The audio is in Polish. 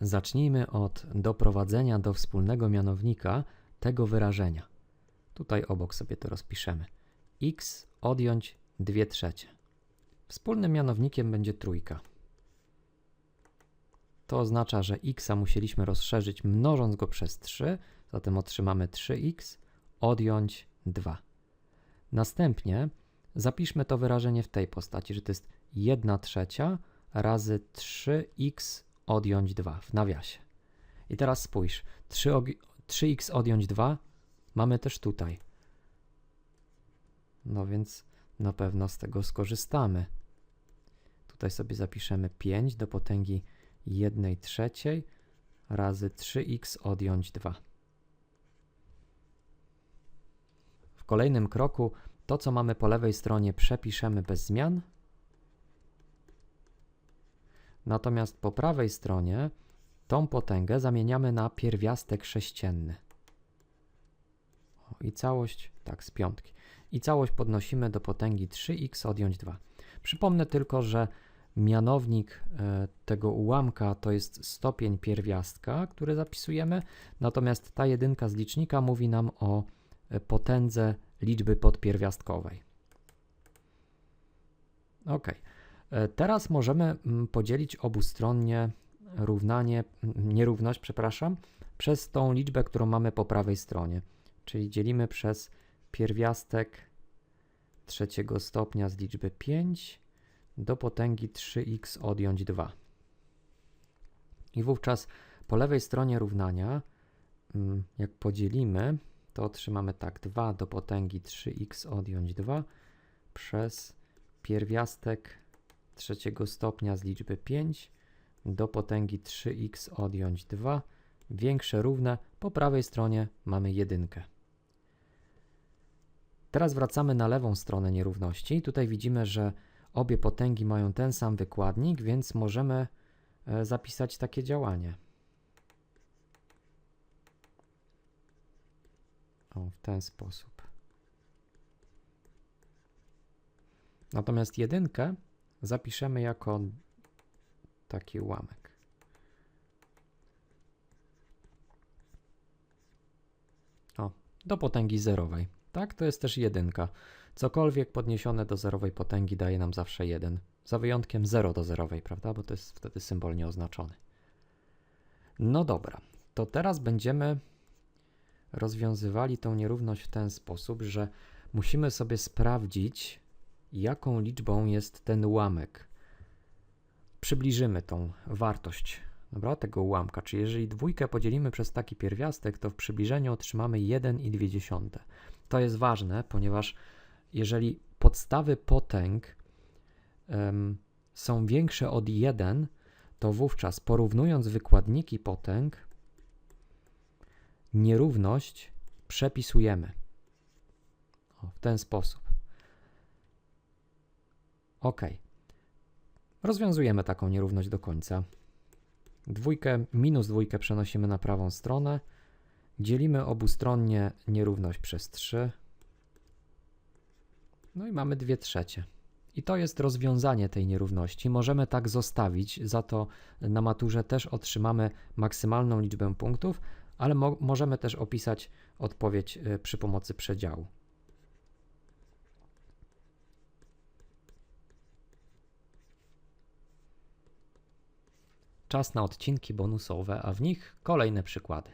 zacznijmy od doprowadzenia do wspólnego mianownika tego wyrażenia. Tutaj obok sobie to rozpiszemy. x odjąć 2 trzecie. Wspólnym mianownikiem będzie trójka. To oznacza, że x musieliśmy rozszerzyć mnożąc go przez 3, zatem otrzymamy 3x odjąć 2. Następnie zapiszmy to wyrażenie w tej postaci, że to jest 1 trzecia razy 3x odjąć 2 w nawiasie. I teraz spójrz, 3, 3x odjąć 2 mamy też tutaj. No więc na pewno z tego skorzystamy. Tutaj sobie zapiszemy 5 do potęgi 1 trzeciej razy 3x odjąć 2. W kolejnym kroku to, co mamy po lewej stronie, przepiszemy bez zmian. Natomiast po prawej stronie tą potęgę zamieniamy na pierwiastek sześcienny. I całość, tak, z piątki. I całość podnosimy do potęgi 3x odjąć 2. Przypomnę tylko, że mianownik e, tego ułamka to jest stopień pierwiastka, który zapisujemy, natomiast ta jedynka z licznika mówi nam o e, potędze liczby podpierwiastkowej. Ok. E, teraz możemy mm, podzielić obustronnie równanie, mm, nierówność, przepraszam, przez tą liczbę, którą mamy po prawej stronie. Czyli dzielimy przez pierwiastek trzeciego stopnia z liczby 5 do potęgi 3x odjąć 2. I wówczas po lewej stronie równania, mm, jak podzielimy, to otrzymamy tak 2 do potęgi 3x odjąć 2 przez pierwiastek trzeciego stopnia z liczby 5 do potęgi 3x odjąć 2 większe równe, po prawej stronie mamy jedynkę. Teraz wracamy na lewą stronę nierówności. Tutaj widzimy, że obie potęgi mają ten sam wykładnik, więc możemy e, zapisać takie działanie. O, w ten sposób. Natomiast jedynkę zapiszemy jako taki ułamek. O, do potęgi zerowej. Tak, to jest też jedynka. Cokolwiek podniesione do zerowej potęgi daje nam zawsze 1. Za wyjątkiem 0 do zerowej, prawda? Bo to jest wtedy symbol nieoznaczony. No dobra, to teraz będziemy rozwiązywali tą nierówność w ten sposób, że musimy sobie sprawdzić, jaką liczbą jest ten ułamek. Przybliżymy tą wartość dobra, tego ułamka, czyli jeżeli dwójkę podzielimy przez taki pierwiastek, to w przybliżeniu otrzymamy 1,2. To jest ważne, ponieważ jeżeli podstawy potęg um, są większe od 1, to wówczas porównując wykładniki potęg, nierówność przepisujemy o, w ten sposób. Ok. Rozwiązujemy taką nierówność do końca. Dwójkę minus dwójkę przenosimy na prawą stronę. Dzielimy obustronnie nierówność przez 3. No i mamy 2 trzecie. I to jest rozwiązanie tej nierówności. Możemy tak zostawić, za to na maturze też otrzymamy maksymalną liczbę punktów, ale mo możemy też opisać odpowiedź y, przy pomocy przedziału. Czas na odcinki bonusowe, a w nich kolejne przykłady.